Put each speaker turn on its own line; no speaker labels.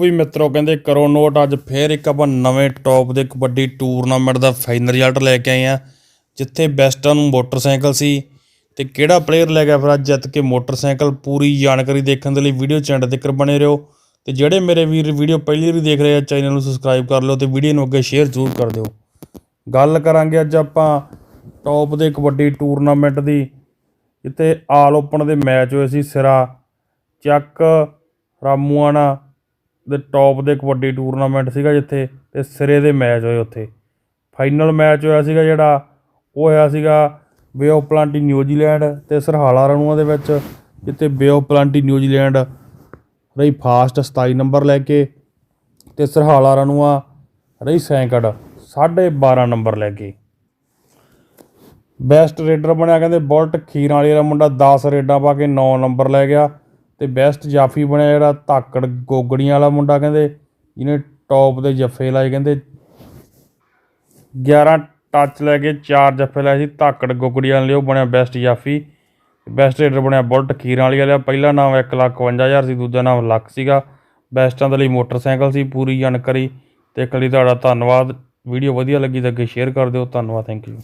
ਵੀ ਮਿੱਤਰੋ ਕਹਿੰਦੇ ਕਰੋ ਨੋਟ, ਅੱਜ ਫੇਰ ਇੱਕ ਆਪਾਂ ਨਵੇਂ ਟੌਪ ਦੇ ਕਬੱਡੀ ਟੂਰਨਾਮੈਂਟ ਦਾ ਫਾਈਨਲ ਰਿਜ਼ਲਟ ਲੈ ਕੇ ਆਏ ਆ ਜਿੱਥੇ ਬੈਸਟਾਂ ਨੂੰ ਮੋਟਰਸਾਈਕਲ ਸੀ ਤੇ ਕਿਹੜਾ ਪਲੇਅਰ ਲੈ ਗਿਆ ਫਿਰ ਅੱਜ ਜਿੱਤ ਕੇ ਮੋਟਰਸਾਈਕਲ, ਪੂਰੀ ਜਾਣਕਾਰੀ ਦੇਖਣ ਦੇ ਲਈ ਵੀਡੀਓ ਚੈਨਲ ਤੱਕ ਬਣੇ ਰਹੋ ਤੇ ਜਿਹੜੇ ਮੇਰੇ ਵੀਰ ਵੀਡੀਓ ਪਹਿਲੀ ਵਾਰੀ ਦੇਖ ਰਹੇ ਆ ਚੈਨਲ ਨੂੰ ਸਬਸਕ੍ਰਾਈਬ ਕਰ ਲਿਓ ਤੇ ਵੀਡੀਓ ਨੂੰ ਅੱਗੇ ਸ਼ੇਅਰ ਜ਼ਰੂਰ ਕਰ ਦਿਓ। ਗੱਲ ਕਰਾਂਗੇ ਅੱਜ ਆਪਾਂ ਟੌਪ ਦੇ ਕਬੱਡੀ ਟੂਰਨਾਮੈਂਟ ਦੀ, ਜਿੱਥੇ ਆਲ ਓਪਨ ਦੇ ਮੈਚ ਹੋਏ ਸੀ, ਸਿਰਾ, ਚੱਕ, ਰਾਮੂਆਣਾ ਦੇ ਟੌਪ ਦੇ ਕਬੱਡੀ ਟੂਰਨਾਮੈਂਟ ਸੀਗਾ ਜਿੱਥੇ ਤੇ ਸਿਰੇ ਦੇ ਮੈਚ ਹੋਏ ਉੱਥੇ। ਫਾਈਨਲ ਮੈਚ ਹੋਇਆ ਸੀਗਾ ਜਿਹੜਾ, ਉਹ ਹੋਇਆ ਸੀਗਾ ਬੇ ਆਫ ਪਲਾਂਟੀ ਨਿਊਜ਼ੀਲੈਂਡ ਤੇ ਸਰਹਾਲਾ ਰਣੂਆਂ ਦੇ ਵਿੱਚ, ਜਿੱਥੇ bay of plenty New Zealand ਰਹੀ ਫਾਸਟ 27 ਨੰਬਰ ਲੈ ਕੇ ਤੇ ਸਰਹਾਲਾ ਰਣੂਆਂ ਰਹੀ ਸੈਂਕੜ 12.5 ਨੰਬਰ ਲੈ ਕੇ। ਬੈਸਟ ਰੇਡਰ ਬਣਿਆ, ਕਹਿੰਦੇ ਬੁਲਟ ਖੀਰਾਂ ਵਾਲੇ ਦਾ ਮੁੰਡਾ 10 ਰੇਡਾਂ ਪਾ ਕੇ 9 ਨੰਬਰ ਲੈ ਗਿਆ। ਤੇ ਬੈਸਟ ਜਾਫੀ ਬਣਿਆ ਜਿਹੜਾ ਧਾਕੜ ਗੋਗੜੀਆਂ ਵਾਲਾ ਮੁੰਡਾ ਕਹਿੰਦੇ, ਜਿਹਨੇ ਟੌਪ ਦੇ ਜੱਫੇ ਲਾਏ ਕਹਿੰਦੇ। 11 ਟੱਚ ਲੈ ਕੇ 4 ਜੱਫੇ ਲਾਏ ਸੀ, ਧਾਕੜ ਗੋਗੜੀਆਂ ਵਾਲੇ, ਉਹ ਬਣਿਆ ਬੈਸਟ ਜਾਫੀ। ਬੈਸਟ ਰੇਡਰ ਬਣਿਆ ਬੁਲਟ, ਖੀਰਾਂ ਵਾਲੀ ਵਾਲਾ ਪਹਿਲਾ ਨਾਮ 151000 ਸੀ, ਦੂਜਾ ਨਾਮ ਲੱਖ ਸੀਗਾ। ਬੈਸਟਾਂ ਦੇ ਲਈ ਮੋਟਰਸਾਈਕਲ ਸੀ, ਪੂਰੀ ਜਾਣਕਾਰੀ ਤੇ ਇੱਕ ਲਈ ਤੁਹਾਡਾ ਧੰਨਵਾਦ। ਵੀਡੀਓ ਵਧੀਆ ਲੱਗੀ ਤਾਂ ਅੱਗੇ ਸ਼ੇਅਰ ਕਰ ਦਿਓ, ਧੰਨਵਾਦ ਥੈਂਕ ਯੂ